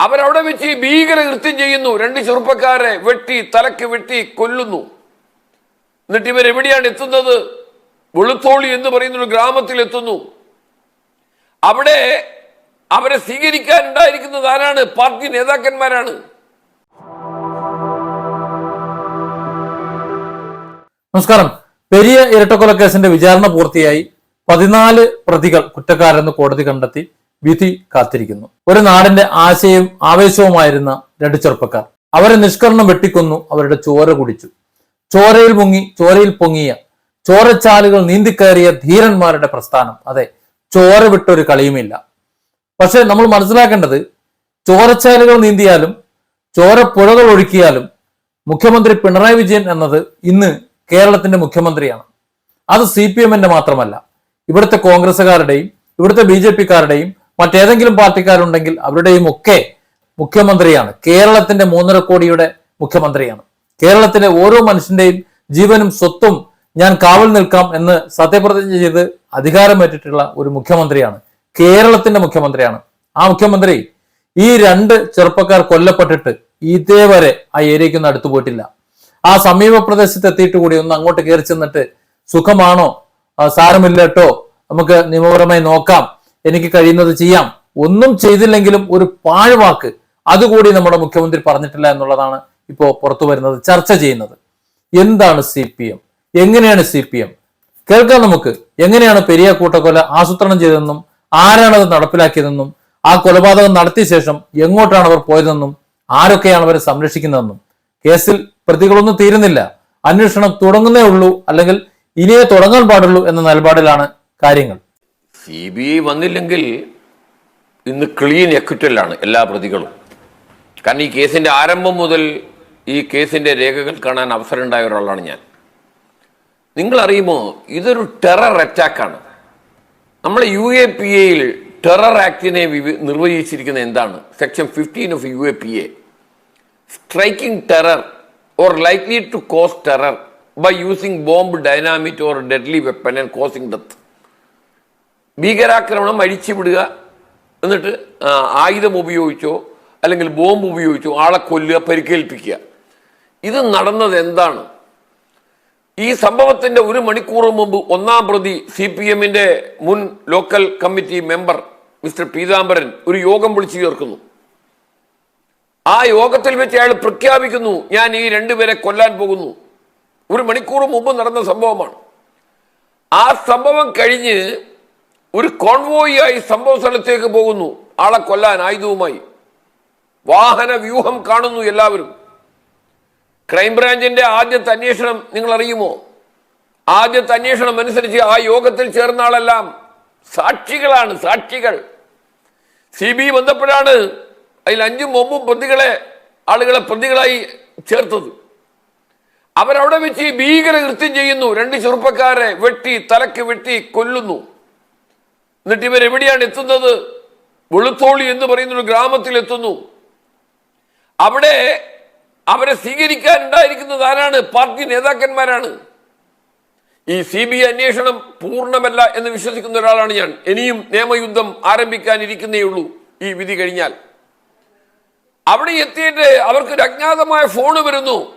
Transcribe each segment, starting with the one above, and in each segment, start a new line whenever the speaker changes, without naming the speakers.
അവരവിടെ വെച്ച് ഈ ഭീകര കൃത്യം ചെയ്യുന്നു. രണ്ട് ചെറുപ്പക്കാരെ വെട്ടി തലക്ക് വെട്ടി കൊല്ലുന്നു. എന്നിട്ട് ഇവരെവിടെയാണ് എത്തുന്നത്? വെളുത്തോളി എന്ന് പറയുന്ന ഒരു ഗ്രാമത്തിൽ എത്തുന്നു. അവിടെ അവരെ സ്വീകരിക്കാനുണ്ടായിരിക്കുന്നത് ആരാണ്? പാർട്ടി നേതാക്കന്മാരാണ്.
നമസ്കാരം. പെരിയ ഇരട്ടക്കൊലക്കേസിന്റെ വിചാരണ പൂർത്തിയായി. പതിനാല് പ്രതികൾ കുറ്റക്കാരെന്ന് കോടതി കണ്ടെത്തി. വിധി കാത്തിരിക്കുന്നു. ഒരു നാടിന്റെ ആശയവും ആവേശവുമായിരുന്ന രണ്ട് ചെറുപ്പക്കാർ. അവരെ നിഷ്കരണം വെട്ടിക്കൊന്നു അവരുടെ ചോര കുടിച്ചു. ചോരയിൽ മുങ്ങി ചോരയിൽ പൊങ്ങിയ ചോരച്ചാലുകൾ നീന്തിക്കയറിയ ധീരന്മാരുടെ പ്രസ്ഥാനം. അതെ ചോര വിട്ടൊരു കളിയുമില്ല. പക്ഷെ നമ്മൾ മനസ്സിലാക്കേണ്ടത് ചോരച്ചാലുകൾ നീന്തിയാലും ചോരപ്പുഴകൾ ഒഴുക്കിയാലും മുഖ്യമന്ത്രി പിണറായി വിജയൻ എന്നത് ഇന്ന് കേരളത്തിന്റെ മുഖ്യമന്ത്രിയാണ്. അത് സി പി എമ്മിന്റെ മാത്രമല്ല. ഇവിടുത്തെ കോൺഗ്രസ്സുകാരുടെയും ഇവിടുത്തെ ബി ജെ പിക്കാരുടെയും മറ്റേതെങ്കിലും പാർട്ടിക്കാരുണ്ടെങ്കിൽ അവരുടെയും ഒക്കെ മുഖ്യമന്ത്രിയാണ്. കേരളത്തിന്റെ മൂന്നര കോടിയുടെ മുഖ്യമന്ത്രിയാണ്. കേരളത്തിലെ ഓരോ മനുഷ്യന്റെയും ജീവനും സ്വത്തും ഞാൻ കാവൽ നിൽക്കാം എന്ന് സത്യപ്രതിജ്ഞ ചെയ്ത് അധികാരമേറ്റിട്ടുള്ള ഒരു മുഖ്യമന്ത്രിയാണ്. കേരളത്തിന്റെ മുഖ്യമന്ത്രിയാണ്. ആ മുഖ്യമന്ത്രി ഈ രണ്ട് ചെറുപ്പക്കാർ കൊല്ലപ്പെട്ടിട്ട് ഇതേവരെ ആ ഏരിയയ്ക്കൊന്നും അടുത്തു പോയിട്ടില്ല. ആ സമീപ പ്രദേശത്ത് എത്തിയിട്ട് കൂടി ഒന്ന് അങ്ങോട്ട് കയറി ചെന്നിട്ട് സുഖമാണോ? സാരമില്ലട്ടോ നമുക്ക് നിയമപരമായി നോക്കാം. എനിക്ക് കഴിയുന്നത് ചെയ്യാം. ഒന്നും ചെയ്തില്ലെങ്കിലും ഒരു പാഴ്വാക്ക് അതുകൂടി നമ്മുടെ മുഖ്യമന്ത്രി പറഞ്ഞിട്ടില്ല എന്നുള്ളതാണ് ഇപ്പോൾ പുറത്തു വരുന്നത് ചർച്ച ചെയ്യുന്നത്. എന്താണ് സി പി എം? എങ്ങനെയാണ് സി പി എം? കേൾക്കാം നമുക്ക്. എങ്ങനെയാണ് പെരിയ കൂട്ടക്കൊല ആസൂത്രണം ചെയ്തതെന്നും ആരാണ് അത് നടപ്പിലാക്കിയതെന്നും ആ കൊലപാതകം നടത്തിയ ശേഷം എങ്ങോട്ടാണ് അവർ പോയതെന്നും ആരൊക്കെയാണ് അവരെ സംരക്ഷിക്കുന്നതെന്നും. കേസിൽ പ്രതികളൊന്നും തീരുന്നില്ല. അന്വേഷണം തുടങ്ങുന്നേ ഉള്ളൂ അല്ലെങ്കിൽ ഇനിയേ തുടങ്ങാൻ പാടുള്ളൂ എന്ന നിലപാടിലാണ് കാര്യങ്ങൾ.
സി ബി ഐ വന്നില്ലെങ്കിൽ ഇന്ന് ക്ലീൻ എക്വിറ്റലാണ് എല്ലാ പ്രതികളും. കാരണം ഈ കേസിന്റെ ആരംഭം മുതൽ ഈ കേസിന്റെ രേഖകൾ കാണാൻ അവസരം ഉണ്ടായ ഒരാളാണ് ഞാൻ. നിങ്ങൾ അറിയുമോ ഇതൊരു ടെറർ അറ്റാക്കാണ്. നമ്മളെ യു എ പി എയിൽ ടെറർ ആക്ടിനെ നിർവചിച്ചിരിക്കുന്ന നിർവചിച്ചിരിക്കുന്നത് എന്താണ്? Section fifteen of U A P A. Striking terror or likely to cause terror by using bomb dynamite or deadly weapon and causing death. ഭീകരാക്രമണം അഴിച്ചുവിടുക എന്നിട്ട് ആയുധം ഉപയോഗിച്ചോ അല്ലെങ്കിൽ ബോംബ് ഉപയോഗിച്ചോ ആളെ കൊല്ലുക പരിക്കേൽപ്പിക്കുക. ഇത് നടന്നത് എന്താണ്? ഈ സംഭവത്തിന്റെ ഒരു മണിക്കൂർ മുമ്പ് ഒന്നാം പ്രതി സി പി എമ്മിന്റെ മുൻ local committee member mister Peethambaran ഒരു യോഗം വിളിച്ചു ചേർക്കുന്നു. ആ യോഗത്തിൽ വെച്ച് അയാൾ പ്രഖ്യാപിക്കുന്നു ഞാൻ ഈ രണ്ടുപേരെ കൊല്ലാൻ പോകുന്നു. ഒരു മണിക്കൂർ മുമ്പ് നടന്ന സംഭവമാണ്. ആ സംഭവം കഴിഞ്ഞ് ഒരു കോൺവോയിയായി സംഭവ സ്ഥലത്തേക്ക് പോകുന്നു. ആളെ കൊല്ലാൻ ആയുധവുമായി. വാഹന വ്യൂഹം കാണുന്നു എല്ലാവരും. ക്രൈംബ്രാഞ്ചിന്റെ ആദ്യത്തെ അന്വേഷണം നിങ്ങൾ അറിയുമോ ആദ്യത്തെ അന്വേഷണം അനുസരിച്ച് ആ യോഗത്തിൽ ചേർന്ന ആളെല്ലാം സാക്ഷികളാണ് സാക്ഷികൾ. സി ബി ബന്ധപ്പെട്ടാണ് അതിൽ അഞ്ചും ഒമ്പും പ്രതികളെ ആളുകളെ പ്രതികളായി ചേർത്തത്. അവരവിടെ വെച്ച് ഭീകരകൃത്യം ഭീകര കൃത്യം ചെയ്യുന്നു. രണ്ട് ചെറുപ്പക്കാരെ വെട്ടി തലക്ക് വെട്ടി കൊല്ലുന്നു. എന്നിട്ട് ഇവർ എവിടെയാണ് എത്തുന്നത്? വെളുത്തോളി എന്ന് പറയുന്ന ഒരു ഗ്രാമത്തിൽ എത്തുന്നു. അവിടെ അവരെ സ്വീകരിക്കാൻ ഉണ്ടായിരിക്കുന്നത് ആരാണ്? പാർട്ടി നേതാക്കന്മാരാണ്. ഈ സി ബി ഐ അന്വേഷണം പൂർണമല്ല എന്ന് വിശ്വസിക്കുന്ന ഒരാളാണ് ഞാൻ. ഇനിയും നിയമയുദ്ധം ആരംഭിക്കാനിരിക്കുന്നേ ഉള്ളൂ ഈ വിധി കഴിഞ്ഞാൽ. അവിടെ എത്തിയിട്ട് അവർക്കൊരു അജ്ഞാതമായ ഫോണ് വരുന്നു.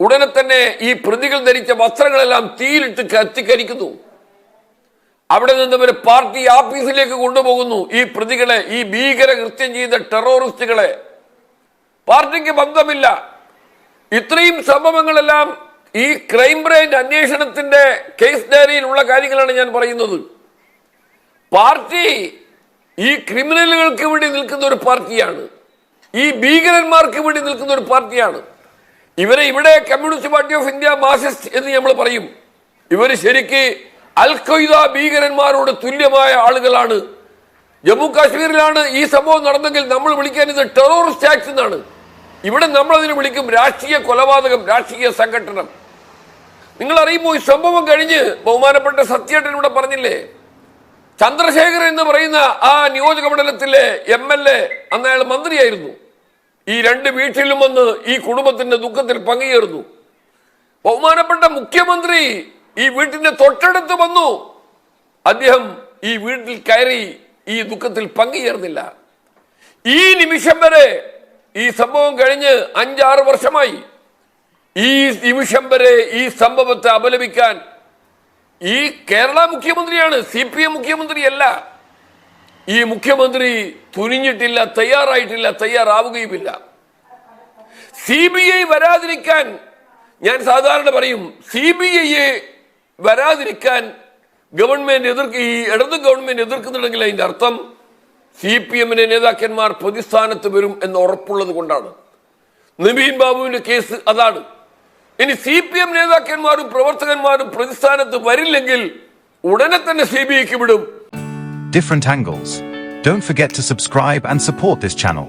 ഉടനെ തന്നെ ഈ പ്രതികൾ ധരിച്ച വസ്ത്രങ്ങളെല്ലാം തീയിലിട്ട് കത്തിക്കരിക്കുന്നു. അവിടെ നിന്ന് ഇവർ പാർട്ടി ആഫീസിലേക്ക് കൊണ്ടുപോകുന്നു. ഈ പ്രതികളെ ഈ ഭീകര കൃത്യം ചെയ്ത ടെററിസ്റ്റുകളെ. പാർട്ടിക്ക് ബന്ധമില്ല. ഇത്രയും സംഭവങ്ങളെല്ലാം ഈ ക്രൈംബ്രാഞ്ച് അന്വേഷണത്തിന്റെ കേസ് ഡയറിയിലുള്ള കാര്യങ്ങളാണ് ഞാൻ പറയുന്നത്. പാർട്ടി ഈ ക്രിമിനലുകൾക്ക് വേണ്ടി നിൽക്കുന്ന ഒരു പാർട്ടിയാണ്. ഈ ഭീകരന്മാർക്ക് വേണ്ടി നിൽക്കുന്ന ഒരു പാർട്ടിയാണ്. ഇവരെ ഇവിടെ Communist Party of India Marxist എന്ന് നമ്മൾ പറയും. ഇവർ ശരിക്ക് അൽ ഖയ്ദ ഭീകരന്മാരോട് തുല്യമായ ആളുകളാണ്. ജമ്മു കാശ്മീരിലാണ് ഈ സംഭവം നടന്നെങ്കിൽ നമ്മൾ വിളിക്കാൻ ഇത് ടെററിസ്റ്റ് ആക്ട് എന്നാണ്. ഇവിടെ നമ്മൾ അതിന് വിളിക്കും രാഷ്ട്രീയ കൊലപാതകം രാഷ്ട്രീയ സംഘടനം നിങ്ങൾ അറിയുമ്പോൾ ഈ സംഭവം കഴിഞ്ഞ് ബഹുമാനപ്പെട്ട സത്യേട്ടൻ ഇവിടെ പറഞ്ഞില്ലേ? ചന്ദ്രശേഖരൻ എന്ന് പറയുന്ന ആ നിയോജക മണ്ഡലത്തിലെ എം എൽ എ അന്ന് അയാൾ മന്ത്രിയായിരുന്നു. ഈ രണ്ട് വീട്ടിലും വന്ന് ഈ കുടുംബത്തിന്റെ ദുഃഖത്തിൽ പങ്കുചേർന്നു. ബഹുമാനപ്പെട്ട മുഖ്യമന്ത്രി ഈ വീട്ടിന്റെ തൊട്ടടുത്ത് വന്നു. അദ്ദേഹം ഈ വീട്ടിൽ കയറി ഈ ദുഃഖത്തിൽ പങ്കുചേർന്നില്ല. ഈ നിമിഷം വരെ ഈ സംഭവം കഴിഞ്ഞ് അഞ്ചാറ് വർഷമായി. ഈ നിമിഷം വരെ ഈ സംഭവത്തെ അപലപിക്കാൻ ഈ കേരള മുഖ്യമന്ത്രിയാണ് സി പി എം മുഖ്യമന്ത്രിയല്ല. ഈ മുഖ്യമന്ത്രി തുനിഞ്ഞിട്ടില്ല തയ്യാറായിട്ടില്ല തയ്യാറാവുകയുമില്ല. സി ബി ഐ വരാതിരിക്കാൻ ഞാൻ സാധാരണ പറയും സി ബി ഐയെ വരാതിരിക്കാൻ ഗവൺമെന്റ് എതിർക്ക് ഈ ഇടത് ഗവൺമെന്റ് എതിർക്കുന്നുണ്ടെങ്കിൽ അതിന്റെ അർത്ഥം സി പി എമ്മിന്റെ നേതാക്കന്മാർ പ്രതിസ്ഥാനത്ത് വരും എന്ന് ഉറപ്പുള്ളത് കൊണ്ടാണ് നബീൻ ബാബുവിന്റെ കേസ് അതാണ് ഇനി സി പി എം നേതാക്കന്മാരും പ്രവർത്തകന്മാരും പ്രതിസ്ഥാനത്ത് വരില്ലെങ്കിൽ ഉടനെ തന്നെ സി ബി ഐക്ക് വിടും
different angles. Don't forget to subscribe and support this channel.